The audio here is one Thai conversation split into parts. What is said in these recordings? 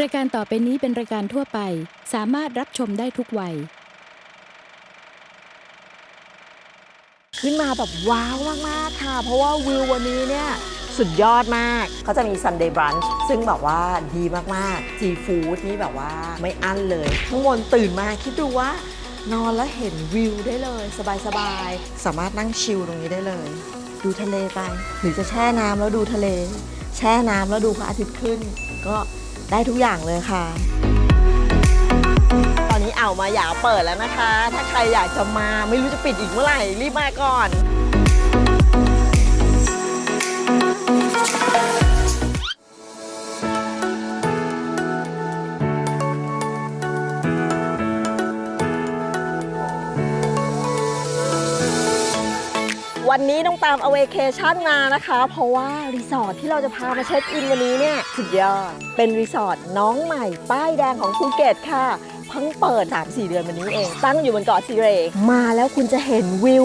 รายการต่อไปนี้เป็นรายการทั่วไป สามารถรับชมได้ทุกวัย ขึ้นมาแบบว้าวมาก ๆ ค่ะ เพราะว่าวิววันนี้เนี่ย สุดยอดมาก เขาจะมี Sunday Brunch ซึ่งแบบว่าดีมากๆซีฟู้ดนี่แบบว่าไม่อั้นเลยข้างบนตื่นมาคิดดูว่านอนแล้วเห็นวิวได้เลย สบาย ๆ สามารถนั่งชิลตรงนี้ได้เลย ดูทะเลไป หรือจะแช่น้ำแล้วดูทะเล แช่น้ำแล้วดูพระอาทิตย์ขึ้น ก็ ได้ทุกอย่างเลยค่ะ ตอนนี้เอามาอยาเปิดแล้วนะคะ ถ้าใครอยากจะมาไม่รู้จะปิดอีกเมื่อไหร่รีบมาก่อน วันนี้ต้องตามอเวเคชั่นมานะคะ เพราะว่ารีสอร์ทที่เราจะพามาเช็คอินวันนี้เนี่ยสุดยอด เป็นรีสอร์ทน้องใหม่ ป้ายแดงของภูเก็ตค่ะเพิ่งเปิด 3-4 เดือนมานี้เอง ตั้งอยู่บนเกาะซีเรมาแล้วคุณจะเห็นวิว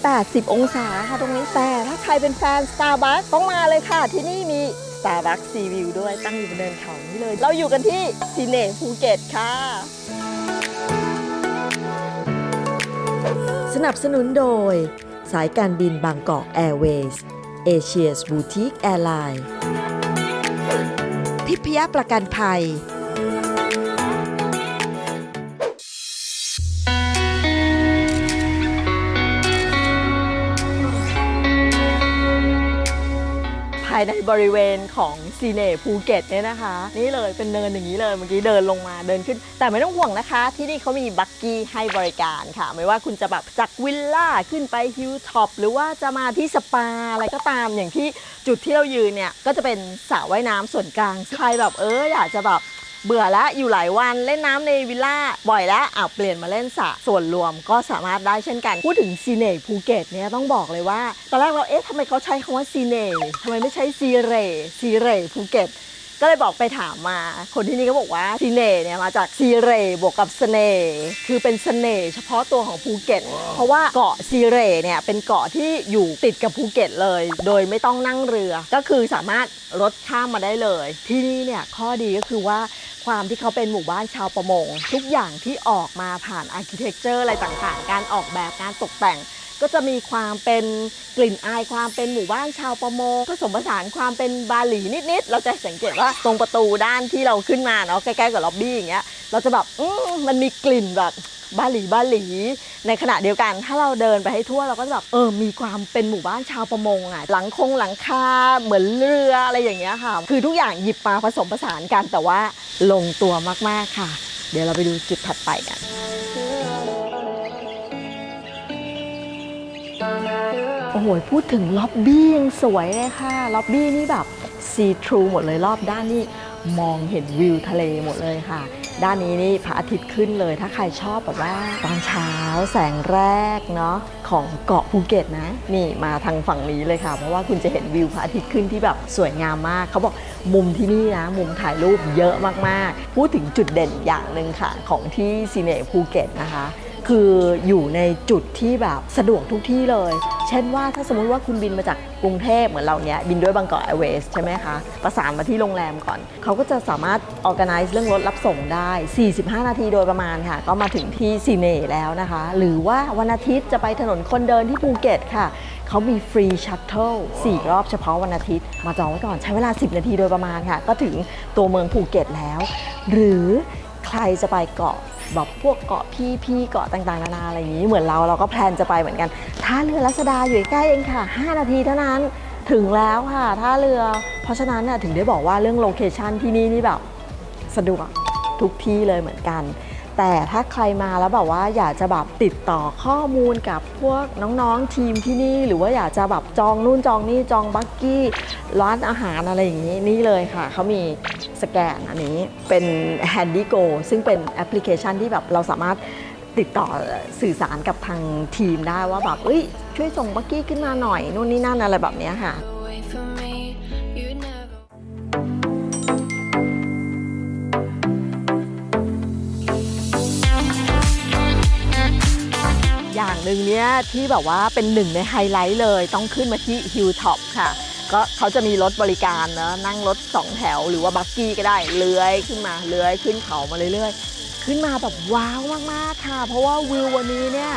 180 องศาค่ะตรงนี้แต่ถ้าใครเป็นแฟน Starbucks ต้องมาเลยค่ะ ที่นี่มี Starbucks Sea View ด้วยตั้งอยู่บนเนินเขานี้เลย เราอยู่กันที่ซีเนภูเก็ตค่ะ สนับสนุนโดย สายการบินบางกอกแอร์เวย์สเอเชียสบูติกแอร์ไลน์ทิพยประกันภัยายในบริเวณของซีเนภูเก็ตเนี่ยนะคะ นี่เลยเป็นเนินอย่างนี้เลยเมื่อกี้เดินลงมาเดินขึ้น แต่ไม่ต้องห่วงนะคะ ที่นี่เขามีบักกี้ให้บริการค่ะ ไม่ว่าคุณจะแบบจากวิลล่าขึ้นไปฮิลท็อปหรือว่าจะมาที่สปาอะไรก็ตามอย่างที่จุดที่เรายืนเนี่ยก็จะเป็นสระว่ายน้ำส่วนกลางใครแบบเอออยากจะแบบ เบื่อแล้วอยู่หลายวันเล่นน้ำในวิลล่าบ่อยแล้วอะเปลี่ยนมาเล่นสระส่วนรวมก็สามารถได้เช่นกัน พูดถึงซีเน่ภูเก็ตเนี่ยต้องบอกเลยว่า ตอนแรกเราเอ๊ะทำไมเขาใช้คำว่าซีเน่ทำไมไม่ใช้ซีเร่ซีเร่ภูเก็ต ก็เลยบอกไปถามมา คนที่นี่ก็บอกว่าซีเน่เนี่ยมาจากซีเรบวกกับเสน่ห์คือเป็นเสน่ห์เฉพาะตัวของภูเก็ต เพราะว่าเกาะซีเรเนี่ยเป็นเกาะที่อยู่ติดกับภูเก็ตเลย โดยไม่ต้องนั่งเรือ ก็คือสามารถรถข้ามมาได้เลย ที่นี่เนี่ยข้อดีก็คือว่าความที่เขาเป็นหมู่บ้านชาวประมง ทุกอย่างที่ออกมาผ่านอาร์เคเต็กเจอร์อะไรต่างๆ การออกแบบการตกแต่ง ก็จะมีความเป็นกลิ่นอายความเป็นหมู่บ้านชาวประมงผสมผสานความเป็นบาหลีนิดๆ เราจะสังเกตว่าตรงประตูด้านที่เราขึ้นมาเนาะใกล้ๆกับล็อบบี้อย่างเงี้ยเราจะแบบอืมมันมีกลิ่นแบบบาหลีบาหลี ในขณะเดียวกันถ้าเราเดินไปให้ทั่วเราก็จะแบบเออมีความเป็นหมู่บ้านชาวประมงอะหลังคงหลังคาเหมือนเรืออะไรอย่างเงี้ยค่ะ คือทุกอย่างหยิบมาผสมผสานกันแต่ว่าลงตัวมากๆค่ะ เดี๋ยวเราไปดูจุดถัดไปกัน โอ้โห พูดถึงล็อบบี้ยังสวยเลยค่ะล็อบบี้นี่แบบซีทรูหมดเลยรอบด้านนี่มองเห็นวิวทะเลหมดเลยค่ะ ด้านนี้นี่พระอาทิตย์ขึ้นเลย ถ้าใครชอบแบบว่าตอนเช้าแสงแรกเนาะของเกาะภูเก็ตนะ นี่มาทางฝั่งนี้เลยค่ะ เพราะว่าคุณจะเห็นวิวพระอาทิตย์ขึ้นที่แบบสวยงามมาก เขาบอกมุมที่นี่นะ มุมถ่ายรูปเยอะมากๆ พูดถึงจุดเด่นอย่างหนึ่งค่ะ ของที่ซีเนภูเก็ตนะคะ คืออยู่ในจุดที่แบบสะดวกทุกที่เลย เช่นว่าถ้าสมมุติว่าคุณบินมาจากกรุงเทพเหมือนเราเนี้ยบินด้วยบางกอกแอร์เวย์ใช่ไหมคะ ประสานมาที่โรงแรมก่อน เขาก็จะสามารถ organize เรื่องรถรับส่งได้ 45 นาทีโดยประมาณค่ะ ก็มาถึงที่ซีเน่แล้วนะคะ หรือว่าวันอาทิตย์จะไปถนนคนเดินที่ภูเก็ตค่ะเขามีฟรีชัตเทิล4รอบเฉพาะวันอาทิตย์ มาจองไว้ก่อนใช้เวลา 10 นาทีโดยประมาณค่ะ ก็ถึงตัวเมืองภูเก็ตแล้ว หรือใครจะไปเกาะ แบบพวกเกาะพี่พี่เกาะต่างๆนานาอะไรอย่างนี้เหมือนเราเราก็แพลนจะไปเหมือนกันท่าเรือรัศดาอยู่ใกล้เองค่ะ 5 นาทีเท่านั้นถึงแล้วค่ะท่าเรือ เพราะฉะนั้นน่ถึงได้บอกว่าเรื่องโลเคชันที่นี่นี่แบบสะดวกทุกที่เลยเหมือนกัน แต่ถ้าใครมาแล้วแบบว่าอยากจะแบบติดต่อข้อมูลกับพวกน้องๆทีมที่นี่ หรือว่าอยากจะแบบจองนู่นจองนี่จองบักกี้ร้านอาหารอะไรอย่างนี้นี่เลยค่ะเขามีสแกนอันนี้เป็น Handy Go ซึ่งเป็นแอปพลิเคชันที่แบบเราสามารถติดต่อสื่อสารกับทางทีมได้ว่าแบบเอ้ยช่วยส่งบักกี้ขึ้นมาหน่อยนู่นนี่นั่นอะไรแบบนี้ค่ะ อย่างหนึ่งเนี้ยที่แบบว่าเป็นหนึ่งในไฮไลท์เลยต้องขึ้นมาที่ฮิลท็อปค่ะ ก็เขาจะมีรถบริการนะนั่งรถสองแถวหรือว่าบักกี้ก็ได้เลื้อยขึ้นมาเลื้อยขึ้นเขามาเรื่อยๆ ขึ้นมาแบบว้าวมากๆค่ะ เพราะว่าวิววันนี้เนี่ย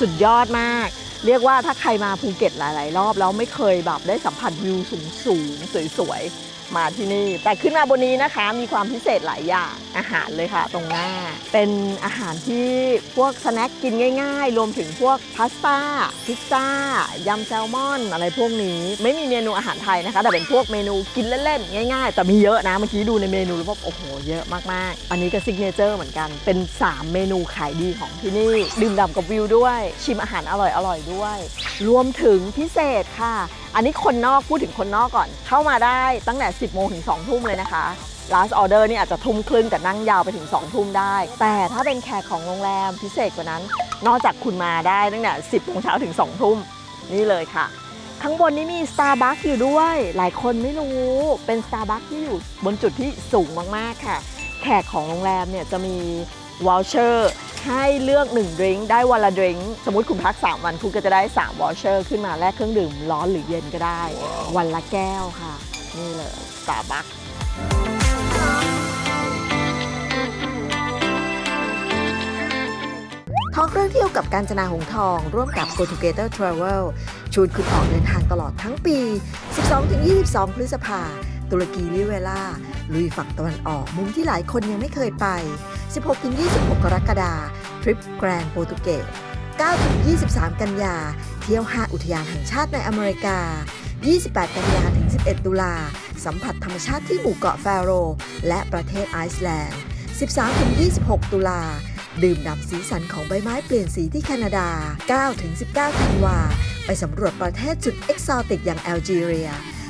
สุดยอดมาก เรียกว่าถ้าใครมาภูเก็ตหลาย ๆ รอบแล้วไม่เคยแบบได้สัมผัสวิวสูงๆสวยๆ มาที่นี่ แต่ขึ้นมาบนนี้นะคะมีความพิเศษหลายอย่างอาหารเลยค่ะ ตรงหน้า เป็นอาหารที่พวกสแน็คกินง่าย ๆ รวมถึงพวกพาสต้าพิซซ่ายำแซลมอน อะไรพวกนี้ ไม่มีเมนูอาหารไทยนะคะ แต่เป็นพวกเมนูกินเล่นๆง่าย ๆ แต่มีเยอะนะเมื่อกี้ดูในเมนูแล้วแบบโอ้โหเยอะมากๆ อันนี้ก็ซิกเนเจอร์เหมือนกันเป็น 3 เมนูขายดีของที่นี่ ดื่มด่ำกับวิวด้วย ชิมอาหารอร่อยๆด้วย รวมถึงพิเศษค่ะ อันนี้คนนอกพูดถึงคนนอกก่อน เข้ามาได้ตั้งแต่ 10 โมงถึง 2 ทุ่มเลยนะคะ last order นี่อาจจะทุ่มครึ่งแต่นั่งยาวไปถึง 2 ทุ่มได้ แต่ถ้าเป็นแขกของโรงแรมพิเศษกว่านั้น นอกจากคุณมาได้ตั้งแต่ 10 โมงเช้าถึง 2 ทุ่มนี่เลยค่ะ ข้างบนนี้มี Starbucks อยู่ด้วย หลายคนไม่รู้ เป็น Starbucks ที่อยู่บนจุดที่สูงมากๆค่ะ แขกของโรงแรมเนี่ยจะมี วอลเชอร์ให้เลือก1ดริงก์ได้วันละดริงก์สมมติคุณพัก 3 วันคุณก็จะได้3วอลเชอร์ขึ้นมาแลกเครื่องดื่มร้อนหรือเย็นก็ได้ วันละแก้วค่ะ นี่เลย Starbucks ท้องเรื่องเที่ยวกับการจนาหงทอง ร่วมกับ Go Together Travel ชวนคุณออกเดินทางตลอดทั้งปี 12-22 พฤษภาตุรกีลิเวล่า ลุยฝั่งตะวันออกมุมที่หลายคนยังไม่เคยไป 16-26 กรกฎาคมทริปแกรนโปรตุเกส 9-23 กันยา เที่ยว 5 อุทยานแห่งชาติในอเมริกา 28 กันยาถึง 11 ตุลา สัมผัสธรรมชาติที่หมู่เกาะแฟโร และประเทศไอซ์แลนด์ 13-26 ตุลา ดื่มด่ำสีสันของใบไม้เปลี่ยนสีที่แคนาดา 9-19ธันวา ไปสำรวจประเทศจุดเอกซอติกอย่างแอลจีเรีย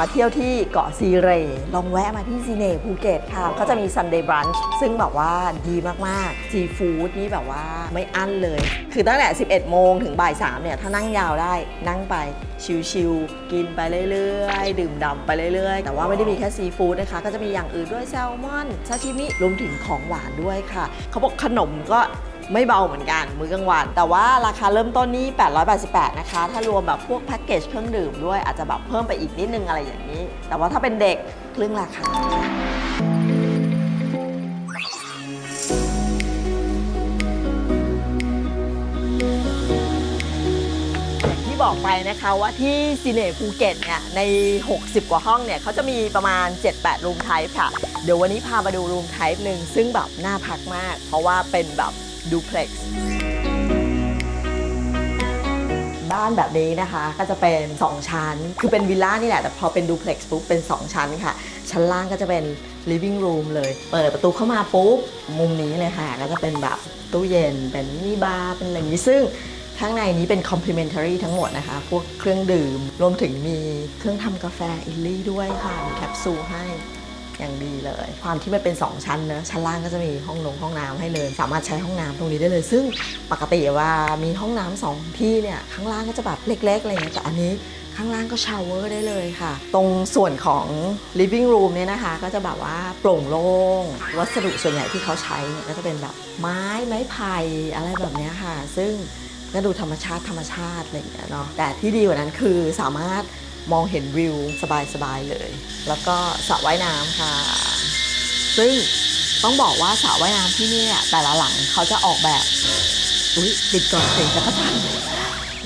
มาเที่ยวที่เกาะซีเร ลองแวะมาที่ซีเน่ภูเก็ตค่ะก็จะมี Sunday Brunch ซึ่งแบบว่าดีมากๆซีฟู้ดนี่แบบว่าไม่อั้นเลย คือตั้งแต่ 11 โมงถึงบ่าย3เนี่ย ถ้านั่งยาวได้นั่งไปชิลๆกินไปเรื่อยๆ ดื่มด่ำไปเรื่อยๆ แต่ว่าไม่ได้มีแค่ซีฟู้ดนะคะ ก็จะมีอย่างอื่นด้วยแซลมอนซาชิมิรวมถึงของหวานด้วยค่ะ เขาบอกขนมก็ ไม่เบาเหมือนกัน มื้อกลางวัน แต่ว่าราคาเริ่มต้นนี่888 นะคะ ถ้ารวมแบบพวกแพ็กเกจเครื่องดื่มด้วยอาจจะแบบเพิ่มไปอีกนิดนึงอะไรอย่างนี้ แต่ว่าถ้าเป็นเด็กครึ่งราคาที่บอกไปนะคะว่าที่ซีเนภูเก็ตเนี่ยใน 60 กว่าห้องเนี่ยเขาจะมีประมาณ 7-8รูมไทป์ค่ะ เดี๋ยววันนี้พามาดูรูมไทป์หนึ่งซึ่งแบบน่าพักมาก เพราะว่าเป็นแบบ ดูเพล็กซ์บ้านแบบนี้นะคะก็จะเป็น 2 ชั้น คือเป็นวิลล่านี่แหละ แต่พอเป็นดูเพล็กซ์ปุ๊บเป็น 2 ชั้นค่ะ ชั้นล่างก็จะเป็น living room เลย เปิดประตูเข้ามาปุ๊บ มุมนี้เลยค่ะ ก็จะเป็นแบบตู้เย็น เป็นมินิบาร์ เป็นอะไรอย่างนี้ ซึ่งข้างในนี้เป็น complimentary ทั้งหมดนะคะ พวกเครื่องดื่ม รวมถึงมีเครื่องทำกาแฟอิลลี่ด้วยค่ะ มีแคปซูลให้ อย่างดีเลย ความที่มันเป็น 2 ชั้นเนอะชั้นล่างก็จะมีห้องนงห้องน้ำให้เลย สามารถใช้ห้องน้ำตรงนี้ได้เลย ซึ่งปกติว่ามีห้องน้ำสองที่เนี่ยข้างล่างก็จะแบบเล็กๆอะไรอย่างเงี้ยแต่อันนี้ข้างล่างก็ชาวเวอร์ได้เลยค่ะ ตรงส่วนของ living room เนี่ยนะคะ ก็จะแบบว่าโปร่งโล่ง วัสดุส่วนใหญ่ที่เขาใช้เนี่ยก็จะเป็นแบบไม้ไม้ไผ่อะไรแบบนี้ค่ะ ซึ่งก็ดูธรรมชาติธรรมชาติอะไรอย่างเงี้ยเนาะแต่ที่ดีกว่านั้นคือสามารถ มองเห็นวิวสบายๆเลย แล้วก็สระว่ายน้ำค่ะ ซึ่งต้องบอกว่าสระว่ายน้ำที่นี่แต่ละหลังเขาจะออกแบบอุ้ยติดก่อนเสียงจะพัน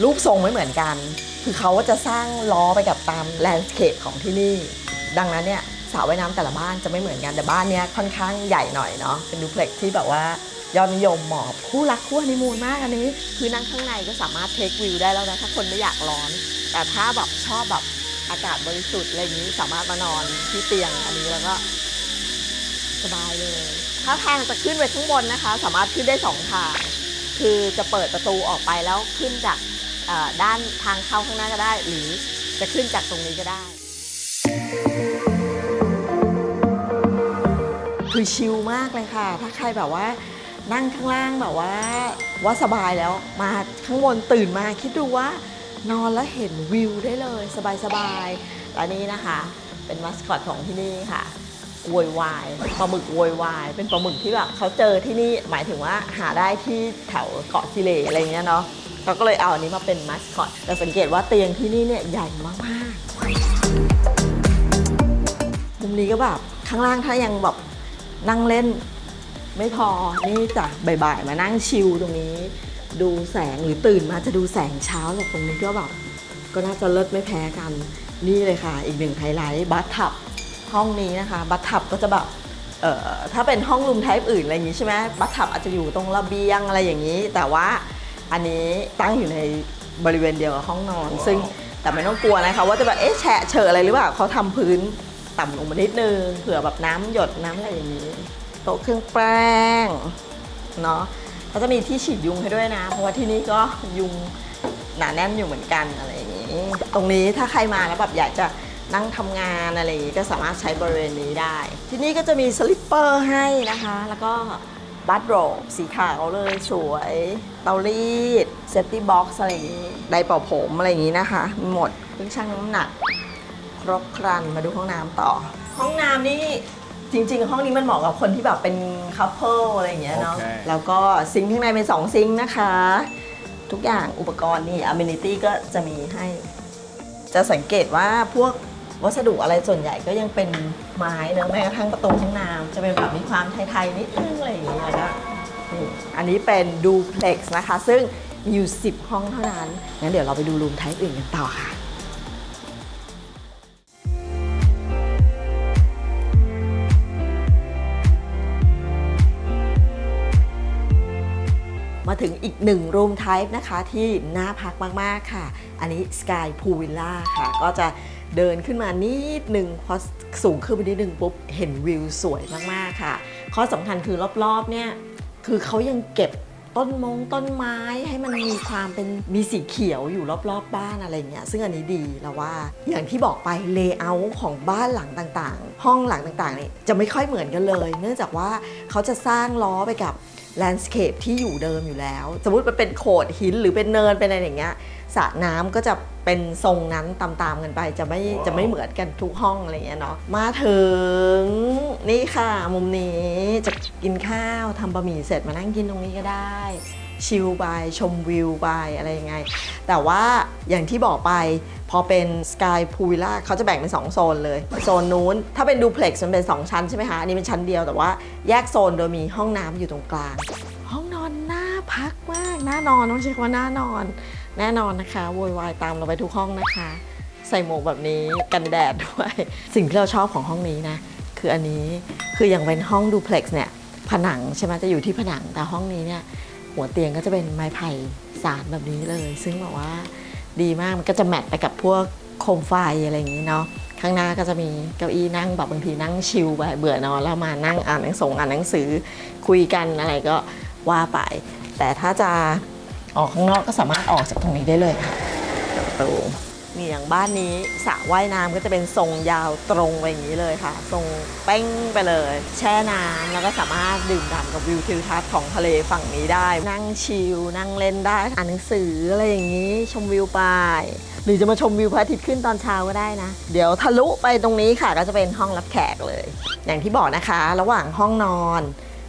รูปทรงไม่เหมือนกัน คือเขาก็จะสร้างล้อไปกับตามแลนด์สเคปของที่นี่ ดังนั้นเนี่ยสระว่ายน้ำแต่ละบ้านจะไม่เหมือนกันแต่บ้านเนี้ยค่อนข้างใหญ่หน่อยเนาะเป็นดูเพล็กซ์ที่แบบว่า ยอดนิยมเหมาะคู่รักคู่ฮันนีมูนมากอันนี้ คือนั่งข้างในก็สามารถเทควิวได้แล้วนะถ้าคนไม่อยากร้อน แต่ถ้าแบบชอบแบบอากาศบริสุทธิ์อะไรอย่างนี้สามารถมานอนที่เตียงอันนี้แล้วก็สบายเลย ถ้าทางจะขึ้นไปข้างบนนะคะ สามารถขึ้นได้สองทาง คือจะเปิดประตูออกไปแล้วขึ้นจากด้านทางเข้าข้างหน้าก็ได้ หรือจะขึ้นจากตรงนี้ก็ได้ คือชิลมากเลยค่ะ ถ้าใครแบบว่า นั่งข้างล่างแบบว่าว่าสบายแล้วมาข้างบนตื่นมาคิดดูว่านอนแล้วเห็นวิวได้เลย สบายๆและนี่นะคะ เป็นมัสคอตของที่นี่ค่ะโวยวายปลาหมึกโวยวายเป็นปลาหมึกที่แบบเขาเจอที่นี่หมายถึงว่าหาได้ที่แถวเกาะสิเลอะไรเงี้ยเนาะเขาก็เลยเอาอันนี้มาเป็นมัสคอตแต่สังเกตว่าเตียงที่นี่เนี่ยใหญ่มากๆมุมนี้ก็แบบข้างล่างถ้ายังแบบนั่งเล่น ไม่พอ นี่จ้ะบ่ายๆ มานั่งชิลตรงนี้ ดูแสงหรือตื่นมาจะดูแสงเช้าจากตรงนี้ก็แบบก็น่าจะเลิศไม่แพ้กัน นี่เลยค่ะ อีกหนึ่งไฮไลท์บัตทับห้องนี้นะคะ บัตทับก็จะแบบเอ่อถ้าเป็นห้องรูมไทป์อื่นอะไรอย่างนี้ใช่ไหมบัตทับอาจจะอยู่ตรงระเบียงอะไรอย่างนี้ แต่ว่าอันนี้ตั้งอยู่ในบริเวณเดียวกับห้องนอน ซึ่งแต่ไม่ต้องกลัวนะคะ ว่าจะแบบเอ๊ะแฉะเฉอะอะไรหรือเปล่าเขาทำพื้นต่ำลงมานิดนึงเผื่อแบบน้ำหยดน้ำอะไรอย่างนี้ โต๊ะเครื่องแป้งเนาะเขาจะมีที่ฉีดยุงให้ด้วยนะ เพราะว่าที่นี่ก็ยุงหนาแน่นอยู่เหมือนกันอะไรอย่างนี้ ตรงนี้ถ้าใครมาแล้วแบบอยากจะนั่งทำงานอะไรอย่างนี้ก็สามารถใช้บริเวณนี้ได้ ที่นี่ก็จะมีสลิปเปอร์ให้นะคะ แล้วก็บัตโรสีขาวเลยสวย เตารีดเซฟตี้บ็อกซ์อะไรอย่างนี้ไดร์เป่าผมอะไรอย่างนี้นะคะมีหมดเครื่องชั่งน้ำหนัก ครบครันมาดูห้องน้ำต่อ ห้องน้ำนี่ จริง ๆ ห้องนี้มันเหมาะกับคนที่แบบเป็นคัพเปิลอะไรอย่างเงี้ยเนาะ โอเค แล้วก็ซิงค์ข้างในเป็น2ซิงค์นะคะ ทุกอย่างอุปกรณ์นี่ Amenity ก็จะมีให้ จะสังเกตว่าพวกวัสดุอะไรส่วนใหญ่ก็ยังเป็นไม้เนอะแม้กระทั่งประตูห้องน้ำจะเป็นแบบมีความไทย ๆ นิดนึงอะไรอย่างเงี้ยนะนี่อันนี้เป็นดูเพล็กซ์นะคะ ซึ่งมีอยู่ 10 ห้องเท่านั้นงั้นเดี๋ยวเราไปดูรูมไทป์อื่นกันต่อค่ะ มาถึงอีกหนึ่งรูมไทป์นะคะที่น่าพักมาก ๆ ค่ะ อันนี้ Sky Pool Villa ค่ะ ก็จะเดินขึ้นมานิดหนึ่งพอสูงขึ้นไปนิดหนึ่งปุ๊บ เห็นวิวสวยมาก ๆ ค่ะ ข้อสำคัญคือรอบ ๆ เนี่ย คือเขายังเก็บต้นมงต้นไม้ให้มันมีความเป็นมีสีเขียวอยู่รอบๆบบ้านอะไรเงี้ยซึ่งอันนี้ดีแล้วว่าอย่างที่บอกไปเลเยอร์ของบ้านหลังต่างๆ ห้องหลังต่างๆนี่จะไม่ค่อยเหมือนกันเลย เนื่องจากว่าเขาจะสร้างล้อไปกับ แลนด์สเคปที่อยู่เดิมอยู่แล้ว สมมติมันเป็นโขดหินหรือเป็นเนินเป็นอะไรอย่างเงี้ยสระน้ำก็จะเป็นทรงนั้นตามๆกันไปจะไม่จะไม่เหมือนกันทุกห้องอะไรอย่างเงี้ยเนาะมาถึงนี่ค่ะ มุมนี้จะกินข้าวทำบะหมี่เสร็จมานั่งกินตรงนี้ก็ได้ ชิลไปชมวิวไปอะไรยังไง แต่ว่าอย่างที่บอกไปพอเป็น Sky p o o l Villa เขาจะแบ่งเป็น 2 โซนเลย โซนนู้นถ้าเป็นดูเพล็กซ์มันเป็น 2 ชั้นใช่ไหมคะอันนี้เป็นชั้นเดียวแต่ว่าแยกโซนโดยมีห้องน้ำอยู่ตรงกลาง ห้องนอนน่าพักมากน่านอนต้องใช้คำว่าน่านอน แน่นอนนะคะโวยวายตามเราไปทุกห้องนะคะ ใส่หมวกแบบนี้กันแดดด้วย สิ่งที่เราชอบของห้องนี้นะคืออันนี้คืออย่างเป็นห้องดูเพล็กซ์เนี่ยผนังใช่ไหมจะอยู่ที่ผนังแต่ห้องนี้เนี่ย หัวเตียงก็จะเป็นไม้ไผ่สารแบบนี้เลย ซึ่งแบบว่าดีมากมันก็จะแมทไปกับพวกโคมไฟอะไรอย่างนี้เนาะข้างหน้าก็จะมีเก้าอี้นั่งแบบบางทีนั่งชิลไปเบื่อนอนแล้วมานั่งอ่านหนังส่งอ่านหนังสือคุยกันอะไรก็ว่าไป แต่ถ้าจะออกข้างนอกก็สามารถออกจากตรงนี้ได้เลยค่ะประตู นี่อย่างบ้านนี้สระว่ายน้ำก็จะเป็นทรงยาวตรงไปอย่างนี้เลยค่ะ ทรงเป้งไปเลย แช่น้ำแล้วก็สามารถดื่มด่ำกับวิวทิวทัศน์ของทะเลฝั่งนี้ได้ นั่งชิลนั่งเล่นได้อ่านหนังสืออะไรอย่างนี้ชมวิวไปหรือจะมาชมวิวพระอาทิตย์ขึ้นตอนเช้าก็ได้นะ เดี๋ยวทะลุไปตรงนี้ค่ะก็จะเป็นห้องรับแขกเลย อย่างที่บอกนะคะ ระหว่างห้องนอน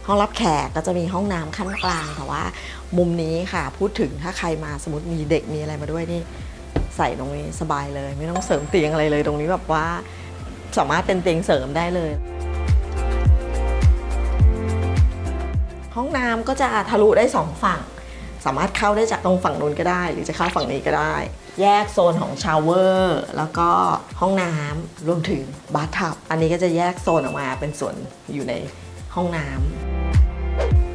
ห้องรับแขกก็จะมีห้องน้ำขั้นกลางแต่ว่า มุมนี้ค่ะ พูดถึงถ้าใครมาสมมติมีเด็กมีอะไรมาด้วยนี่ ใส่ตรงนี้สบายเลย ไม่ต้องเสริมเตียงอะไรเลยตรงนี้แบบว่าสามารถเป็นเตียงเสริมได้เลย ห้องน้ำก็จะทะลุได้สองฝั่ง สามารถเข้าได้จากตรงฝั่งนู้นก็ได้ หรือจะเข้าฝั่งนี้ก็ได้ แยกโซนของชาวเวอร์แล้วก็ห้องน้ำรวมถึงบาร์ทับ อันนี้ก็จะแยกโซนออกมาเป็นส่วนอยู่ในห้องน้ำ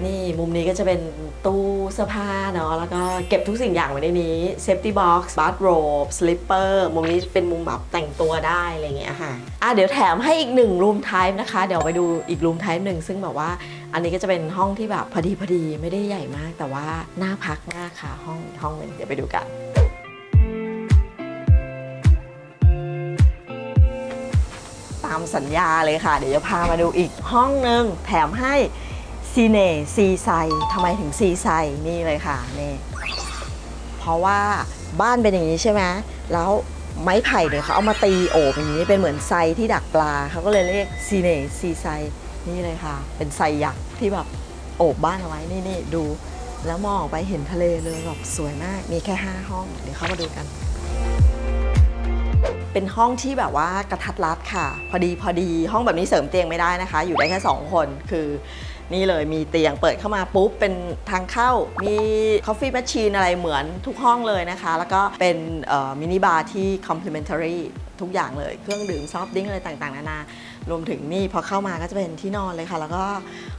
นี่มุมนี้ก็จะเป็นตู้เสื้อผ้าเนาะแล้วก็เก็บทุกสิ่งอย่างไว้ในนี้เซฟตี้บ็อกซ์บาร์โรบสลิปเปอร์มุมนี้เป็นมุมแบบแต่งตัวได้อะไรเงี้ยค่ะอะเดี๋ยวแถมให้อีกหนึ่งรูมไทป์นะคะ เดี๋ยวไปดูอีกรูมไทป์หนึ่งซึ่งแบบว่าอันนี้ก็จะเป็นห้องที่แบบพอดีพอดีไม่ได้ใหญ่มาก แต่ว่าน่าพักมากค่ะห้องห้องหนึ่งเดี๋ยวไปดูกันตามสัญญาเลยค่ะ เดี๋ยวจะพามาดูอีกห้องหนึ่งแถมให้ ซีเน่ซีไซทำไมถึงซีไซนี่เลยค่ะนี่เพราะว่าบ้านเป็นอย่างนี้ใช่ไหมแล้วไม้ไผ่เนี่ยเขาเอามาตีโอบอย่างนี้เป็นเหมือนไซที่ดักปลาเขาก็เลยเรียกซีเน่ซีไซนี่เลยค่ะ เป็นไซยักษ์ที่แบบโอบบ้านเอาไว้นี่นี่ดูแล้วมองออกไปเห็นทะเลเลยแบบสวยมาก มีแค่ 5 ห้อง เดี๋ยวเข้ามาดูกัน เป็นห้องที่แบบว่ากระทัดรัดค่ะ พอดีพอดีห้องแบบนี้เสริมเตียงไม่ได้นะคะ อยู่ได้แค่ 2 คนคือ นี่เลยมีเตียงเปิดเข้ามาปุ๊บ เป็นทางเข้า มีคอฟฟี่แมชชีนอะไรเหมือนทุกห้องเลยนะคะ แล้วก็เป็นมินิบาร์ที่ complimentary ทุกอย่างเลย เครื่องดื่มซอฟต์ดริงอะไรต่างๆ นานา รวมถึงนี่พอเข้ามาก็จะเป็นที่นอนเลยค่ะ แล้วก็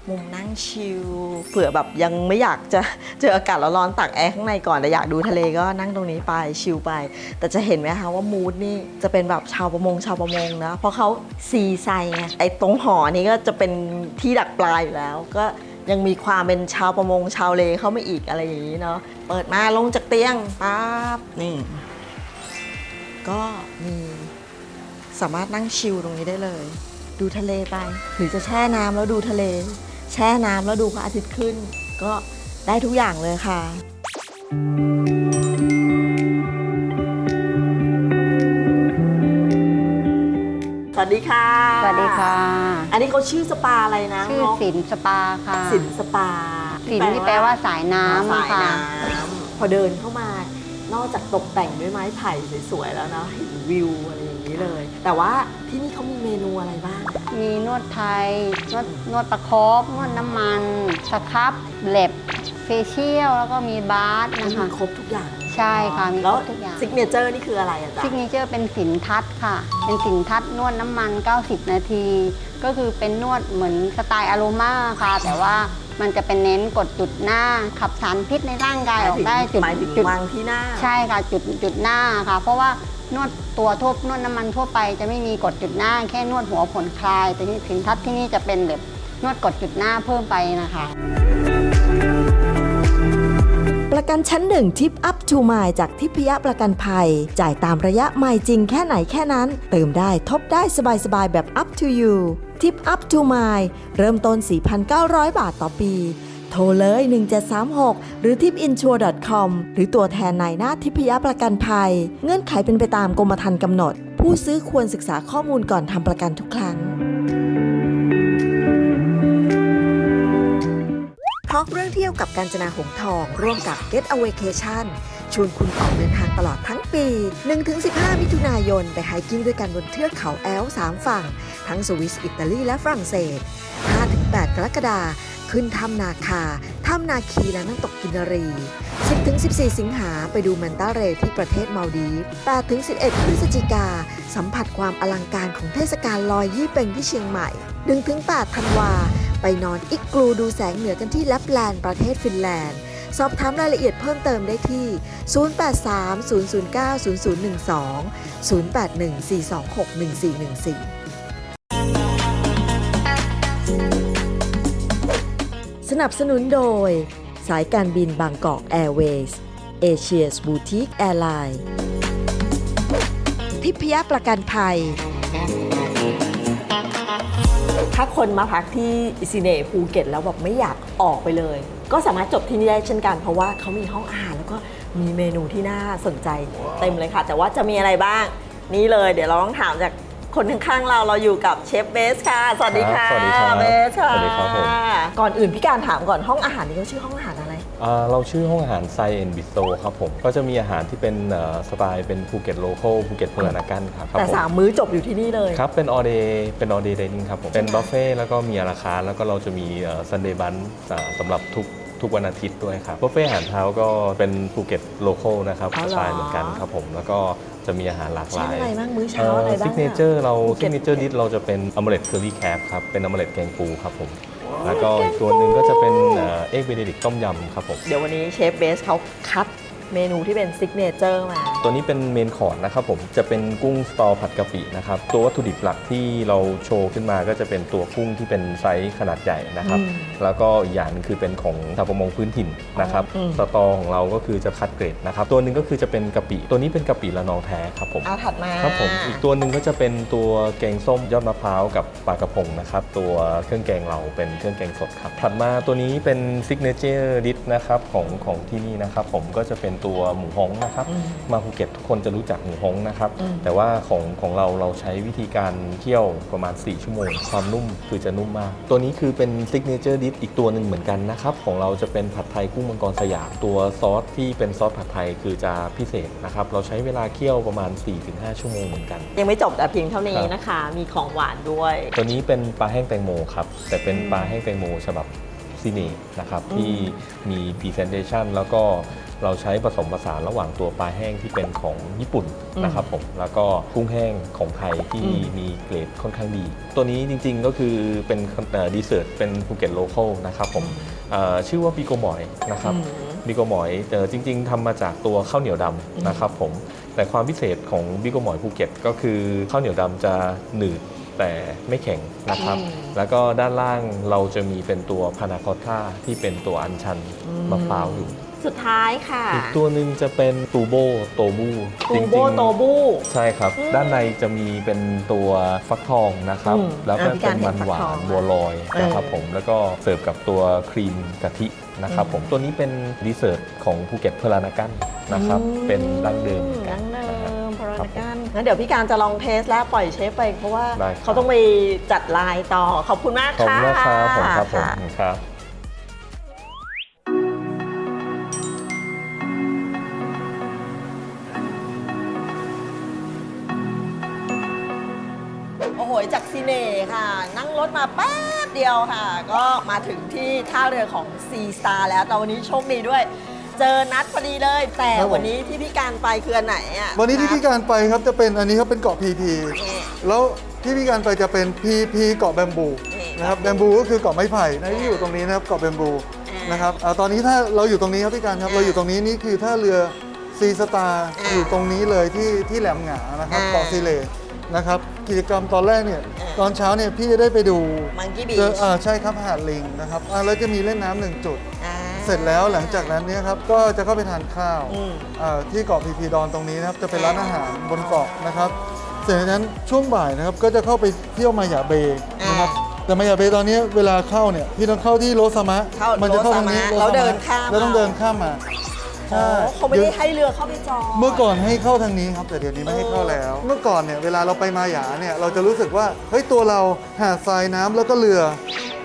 มุมนั่งชิลเผื่อแบบยังไม่อยากจะเจออากาศร้อนๆตักแอร์ข้างในก่อนแต่อยากดูทะเลก็นั่งตรงนี้ไปชิลไป แต่จะเห็นไหมคะว่ามูดนี่จะเป็นแบบชาวประมงชาวประมงนะเพราะเขาซีไซไงไอ้ตรงหอนี้ก็จะเป็นที่ดักปลาอยู่แล้วก็ยังมีความเป็นชาวประมงชาวเลเข้ามาอีกอะไรอย่างนี้เนาะเปิดมาลงจากเตียงปั๊บนี่ก็มีสามารถนั่งชิลตรงนี้ได้เลย ดูทะเลไป หรือจะแช่น้ำแล้วดูทะเล แช่น้ำแล้วดูพระอาทิตย์ขึ้น ก็ได้ทุกอย่างเลยค่ะ สวัสดีค่ะ สวัสดีค่ะ อันนี้เขาชื่อสปาอะไรนะชื่อน้องสินสปาค่ะสินสปาสินที่แปลว่าสายน้สายำค่ะ น้ำพอเดินเข้ามา นอกจากตกแต่งด้วยไม้ไผ่สวยๆแล้วเนาะเห็นวิวอะไรอย่าง นี้เลย แต่ว่าที่นี่เขามีเมนูอะไรบ้าง มีนวดไทย นวดนวดประคบนวดน้ำมันสครับเล็บเฟเชียลแล้วก็มีบาร์มันนะคะมีครบทุกอย่างใช่ค่ะมีครบแล้วทุกอย่างซิกเนเจอร์นี่คืออะไรอะจ๊ะซิกเนเจอร์เป็นสินทัดค่ะ เป็นสินทัดนวดน้ำมัน 90 นาที ก็คือเป็นนวดเหมือนสไตล์อโรมาค่ะ แต่ว่ามันจะเป็นเน้นกดจุดหน้า ขับสารพิษในร่างกายออกได้จุดหมายถึงจุด วางที่หน้า ใช่ค่ะจุดจุดหน้าค่ะ เพราะว่า นวดตัวทั่วนวดน้ำมันทั่วไปจะไม่มีกดจุดหน้า แค่นวดหัวผ่อนคลาย แต่ที่สินทัศน์ที่นี่จะเป็นแบบนวดกดจุดหน้าเพิ่มไปนะคะ ประกันชั้นหนึ่งทิปอัพทูมายจากทิพยประกันภัย จ่ายตามระยะไม่จริงแค่ไหนแค่นั้น เติมได้ทบได้สบายๆแบบ up to you ทิปอัพทูมายเริ่มต้น 4,900 บาทต่อปี โทรเลย 1736 หรือ tipinsure.com หรือตัวแทนนายหน้าทิพยประกันภัย เงื่อนไขเป็นไปตามกรมธรรม์กำหนด ผู้ซื้อควรศึกษาข้อมูลก่อนทำประกันทุกครั้งทอกเรื่องเที่ยวกับการจนาหงทองร่วมกับ Get a Vacation ชวนคุณออกเดินทางตลอดทั้งปี 1-15 มิถุนายน ไปไฮกิ้งด้วยกันบนเทือกเขาแอลป์3ฝั่ง ทั้งสวิส อิตาลีและฝรั่งเศส 5-8 กรกฎาคม ขึ้นถ้ำนาคา ถ้ำนาคีและน้ำตกกินารี 10-14 สิงหาไปดูแมนตาเรที่ประเทศมาลดีฟ 8-11 พฤศจิกา สัมผัสความอลังการของเทศกาลลอยยี่เป่งที่เชียงใหม่ 1-8 ธันวา ไปนอนอิกลูดูแสงเหนือกันที่แลปแลนด์ประเทศฟินแลนด์ สอบถามรายละเอียดเพิ่มเติมได้ที่ 0830090012 0814261412 นับสนุนโดย สายการบินบางกอกแอร์เวย์สเอเชียสบูติกแอร์ไลน์ทิพยประกันภัย ถ้าคนมาพักที่อิซิเน่ภูเก็ตแล้วแบบไม่อยากออกไปเลย ก็สามารถจบที่นี่ได้เช่นกัน เพราะว่าเขามีห้องอาหารแล้วก็มีเมนูที่น่าสนใจเต็มเลยค่ะ แต่ว่าจะมีอะไรบ้างนี่เลย เดี๋ยวเราต้องถามจาก คนข้างๆเราเราอยู่กับเชฟเบสค่ะ สวัสดีค่ะครับสวัสดีครับเบสค่ะสวัสดีครับผม ก่อนอื่นพี่การถามก่อนห้องอาหารนี่เขาชื่อห้องอาหารอะไร อ่าเราชื่อห้องอาหารไซเอ็นบิสโตครับผม ก็จะมีอาหารที่เป็นเอ่อสไตล์เป็นภูเก็ตโลคอลภูเก็ตเพลนากันครับครับแต่ผมสามมื้อจบอยู่ที่นี่เลย ครับ เป็นออเดย์เป็นออเดย์ไดนิ่งครับผม เป็นบุฟเฟ่ต์แล้วก็มีอาราคาร์ทแล้วก็เราจะมีซันเดย์บันสำหรับทุกทุกวันอาทิตย์ด้วยครับบุฟเฟ่ต์อาหารเช้าก็เป็นภูเก็ตโลคอลนะครับอ๋อสเหรอ ไตล์เหมือนกันครับผม แล้วก็ จะมีอาหารหลากหเช่นลายอะไรบ้างมื้อเช้าอะไรบ้างซิกเนเจอร์เราภูซิก็กตเนเจอร์ดิชเราจะเป็นอ m มเลตเคอรี่แคปครับ เป็นอ m มเลตแกงปูครับผม แล้วก็อีกตัวหนึ่งก็จะเป็นเอ็กเบเนดิกต้มยำครับผม เดี๋ยววันนี้เชฟเบสเขาคัด เมนูที่เป็นซิกเนเจอร์มา ตัวนี้เป็นเมนคอร์สนะครับผมจะเป็นกุ้งสตอผัดกะปินะครับตัววัตถุดิบหลักที่เราโชว์ขึ้นมาก็จะเป็นตัวกุ้งที่เป็นไซส์ขนาดใหญ่นะครับ อืมแล้วก็อีกอย่างหนึงคือเป็นของชาวประมงพื้นถิ่นนะครับอืม สตอของเราก็คือจะคัดเกรดนะครับตัวหนึ่งก็คือจะเป็นกะปิตัวนี้เป็นกะปิละนองแท้ครับผม เอาถัดมา ครับผมอีกตัวหนึ่งก็จะเป็นตัวแกงส้มยอดมะพร้าวกับปลากระพงนะครับ ตัวเครื่องแกงเราเป็นเครื่องแกงสดครับถัดมาตัวนี้เป็นซิกเนเจอร์ดิชนะครับของของที่นี่นะครับ ผมก็จะเป็นตัวหมูฮ้องนะครับอืมมาภูเก็ตทุกคนจะรู้จักหมูฮ้องนะครับอืมแต่ว่าของของเราเราใช้วิธีการเคี่ยวประมาณ 4 ชั่วโมง ความนุ่มคือจะนุ่มมาก ตัวนี้คือเป็นซิกเนเจอร์ดิชอีกตัวหนึ่งเหมือนกันนะครับ ของเราจะเป็นผัดไทยกุ้งมังกรสยามตัวซอสที่เป็นซอสผัดไทยคือจะพิเศษนะครับ เราใช้เวลาเคี่ยวประมาณ 4-5 ชั่วโมงเหมือนกัน ยังไม่จบแต่เพียงเท่านี้ครับนะคะ มีของหวานด้วย ตัวนี้เป็นปลาแห้งแตงโมครับแต่เป็นอืมปลาแห้งแตงโมฉบับซีเนนะครับอืมที่มีพรีเซนเ t ชันแล้วก็ เราใช้ผสมผสานระหว่างตัวปลาแห้งที่เป็นของญี่ปุ่นนะครับผมแล้วก็กุ้งแห้งของไทยที่มีเกรดค่อนข้างดี ตัวนี้จริงๆก็คือเป็นดีเซอร์ตเป็นภูเก็ตโลเคอลนะครับผมเอ่อชื่อว่าบิโกหมอยนะครับอืมบิโกหมอยเอ่อจริง ๆทำมาจากตัวข้าวเหนียวดำนะครับผม แต่ความพิเศษของบิโกหมอยภูเก็ตก็คือข้าวเหนียวดำจะหนืดแต่ไม่แข็งนะครับอืมแล้วก็ด้านล่างเราจะมีเป็นตัวพานาคอตท่าที่เป็นตัวอัญชันอืมมะพร้าวอยู่ สุดท้ายค่ะ อีกตัวหนึ่งจะเป็นตูโบโตบูตูจริงๆโบโตบู ใช่ครับ อืมด้านในจะมีเป็นตัวฟักทองนะครับ อืมแล้วก็อะพี่เป็การนเห็นมันหวาฟักทองนบัวลอยนะครับเออ ผมแล้วก็เสิร์ฟกับตัวครีมกะทินะครับผมตัวนี้เป็นดีเซอร์ตของภูเก็ตเพลานากันนะครับ เป็นดั้งเดิมเหมือนกัดั้นงเดินะครับ มพราครับนากันงั้นเดี๋ยวพี่การจะลองเทสแล้วปล่อยเชฟไป เพราะว่าได้ครับ เขาต้องไปจัดลายต่อขอบคุณมากขอบค่ะ คุณมากครับผมครับผมะครับ จากซีเน่ค่ะ นั่งรถมาแป๊บเดียวค่ะ ก็มาถึงที่ท่าเรือของซีสตาร์แล้วแต่วันนี้โชคดีด้วย เจอนัดพอดีเลย แต่ครับผม วันนี้ที่พี่การไปคืออันไหนอะวันนี้ที่ครับพี่การไปครับจะเป็นอันนี้ครับเป็นเกาะพีพีนี่ แล้วที่พี่การไปจะเป็นพีพีเกาะแบมบูนี่นะครับแบมบูก็คือเกาะไม้ไผ่นะที่อยู่ตรงนี้นะครับเกาะแบมบูอ่านนะครับอ่าตอนนี้ถ้าเราอยู่ตรงนี้ครับพี่การครับอ่าเราอยู่ตรงนี้นี่คือท่าเรือซีสตาร์อ่าอยู่ตรงนี้เลยที่ที่แหลมหงานะครับอ่า เกาะซีเล นะครับ กิจกรรมตอนแรกเนี่ยอ่าตอนเช้าเนี่ยพี่จะได้ไปดู Monkey Beach เจออ่าใช่ครับหาดลิงนะครับอ่าแล้วจะมีเล่นน้ำหนึ่งจุด อ่า เสร็จแล้วหลังจากนั้นเนี่ยครับก็จะเข้าไปทานข้าวอืมอ่าที่เกาะพีพีดอนตรงนี้นะครับจะเป็นร้านอาหารบนเกาะนะครับ เสร็จจากนั้นช่วงบ่ายนะครับก็จะเข้าไปเที่ยวมายาเบย์นะครับแต่มายาเบย์ตอนนี้เวลาเข้าเนี่ยพี่ต้องเข้าที่โรสามะเข้ามัจะเข้าทางนี้โรสามะโรสามะแล้วเดินข้าม แล้วต้องเดินข้ามมา อ๋อใช่เขาไม่ได้ให้เรือเข้าไปจอดเมื่อก่อนให้เข้าทางนี้ครับ แต่เดี๋ยวนี้ไม่ให้เข้าแล้ว เมื่อก่อนเนี่ยเวลาเราไปมาหยาเนี่ยเราจะรู้สึกว่าเฮ้ยตัวเราหาดทรายน้ำแล้วก็เรือ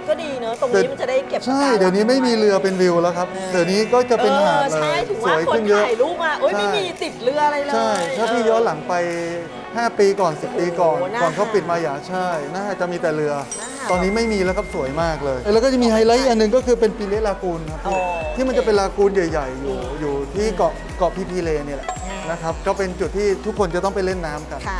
ก็ดีเนอะตรงนี้มันจะได้เก็บใช่ ปะการังเดี๋ยวนี้ไม่มีเรือเป็นวิวแล้วครับ เดี๋ยวนี้ก็จะเป็นหาดออเลใช่ยถึงสว่าวยคนขึ้นเยอะ ถ่ายรูปมาเอ้ยใช่ไม่มีติดเรืออะไรเลยใช่ถ้าพี่ย้อนหลังไป 5 ปีก่อน 10 ปีก่อน โอ้โหน่าก่อนเขาปิดมาหยาใช่ น่าจะมีแต่เรือ น่าตอนนี้ไม่มีแล้วครับสวยมากเลย แล้วก็จะมีไฮไลท์อีกอันหนึ่งก็คือเป็นปีเลสลากูนครับโอ้ที่มันจะเป็นลากูนใหญ่ ๆ อยู่อยู่ ที่เกาะเกาะพีพีเลเนี่ยแหละนะครับก็เป็นจุดที่ทุกคนจะต้องไปเล่นน้ำกัน ค่ะ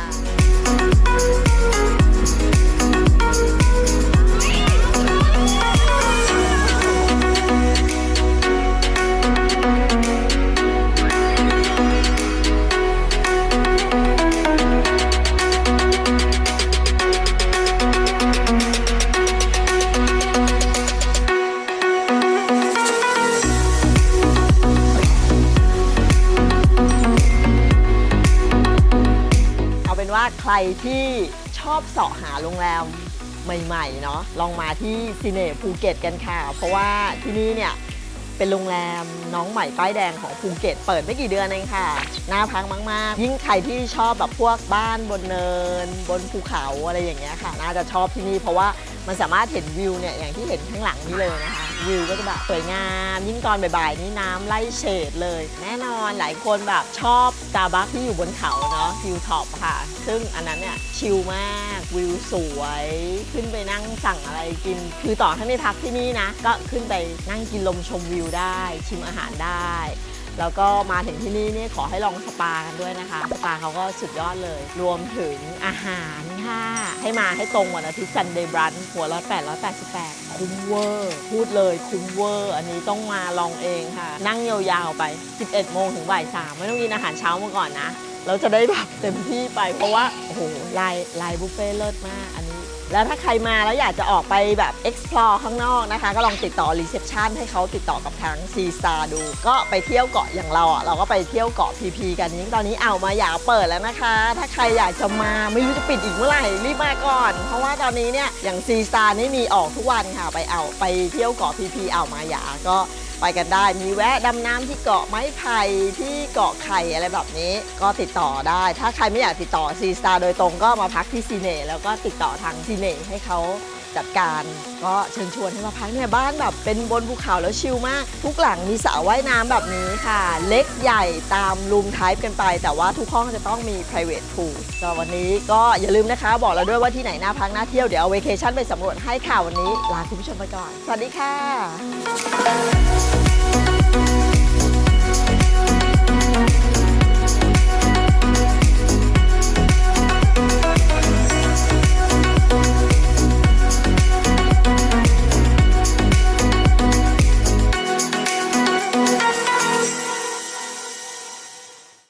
ที่ชอบเสาะหาโรงแรมใหม่ๆเนาะลองมาที่ซีเนภูเก็ตกันค่ะ เพราะว่าที่นี่เนี่ยเป็นโรงแรมน้องใหม่ป้ายแดงของภูเก็ต เปิดไม่กี่เดือนเองค่ะ น่าพักมาก ๆ ยิ่งใครที่ชอบแบบพวกบ้านบนเนิน บนภูเขาอะไรอย่างเงี้ยค่ะ น่าจะชอบที่นี่เพราะว่า มันสามารถเห็นวิวเนี่ยอย่างที่เห็นข้างหลังนี้เลยนะคะวิวก็จะแบบสวยงามยิ่งตอนบ่ายๆนี่น้ำไล่เฉดเลย แน่นอนหลายคนแบบชอบตาบัคที่อยู่บนเขาเนาะวิวท็อปค่ะ ซึ่งอันนั้นเนี่ยชิลมากวิวสวย ขึ้นไปนั่งสั่งอะไรกิน คือต่อให้ไม่พักที่นี่นะ ก็ขึ้นไปนั่งกินลมชมวิวได้ ชิมอาหารได้ แล้วก็มาถึงที่นี่เนี่ยขอให้ลองสปากันด้วยนะคะสปาเขาก็สุดยอดเลย รวมถึงอาหารค่ะให้มาให้ตรงวันอาทิตย์ซันเดย์บรันหัวละ888คุ้มเวอร์ พูดเลยคุ้มเวอร์ อันนี้ต้องมาลองเองค่ะ นั่งยาวๆไป 11 โมงถึงบ่าย3ไม่ต้องกินอาหารเช้ามาก่อนนะเราจะได้แบบเต็มที่ไปเพราะว่าโอ้โหลายลายบุฟเฟ่ต์เลิศมาก แล้วถ้าใครมาแล้วอยากจะออกไปแบบ explore ข้างนอกนะคะ ก็ลองติดต่อ reception ให้เขาติดต่อกับทาง C Star ดู ก็ไปเที่ยวเกาะอย่างเราอะเราก็ไปเที่ยวเกาะ PP กันยิ่งตอนนี้เอามาอยากเปิดแล้วนะคะ ถ้าใครอยากจะมาไม่รู้จะปิดอีกเมื่อไหร่รีบมาก่อน เพราะว่าตอนนี้เนี่ยอย่าง C Star นี่มีออกทุกวันค่ะ ไปเอาไปเที่ยวเกาะ PP อ่าวมายาก็ ไปกันได้มีแวะดำน้ำที่เกาะไม้ไผ่ที่เกาะไข่อะไรแบบนี้ ก็ติดต่อได้ ถ้าใครไม่อยากติดต่อซีสตาร์โดยตรงก็มาพักที่ซีเน่แล้วก็ติดต่อทางซีเน่ให้เขา จัดการ ก็เชิญชวนให้มาพักเนี่ยบ้านแบบเป็นบนภูเขาแล้วชิลมาก ทุกหลังมีสระว่ายน้ำแบบนี้ค่ะ เล็กใหญ่ตามรูมไทป์กันไป แต่ว่าทุกห้องจะต้องมี private pool สำหรับวันนี้ก็อย่าลืมนะคะ บอกเราด้วยว่าที่ไหนน่าพักน่าเที่ยวเดี๋ยวเอาเวเคชั่นไปสำรวจให้ค่ะวันนี้ลาคุณผู้ชมไปก่อน สวัสดีค่ะ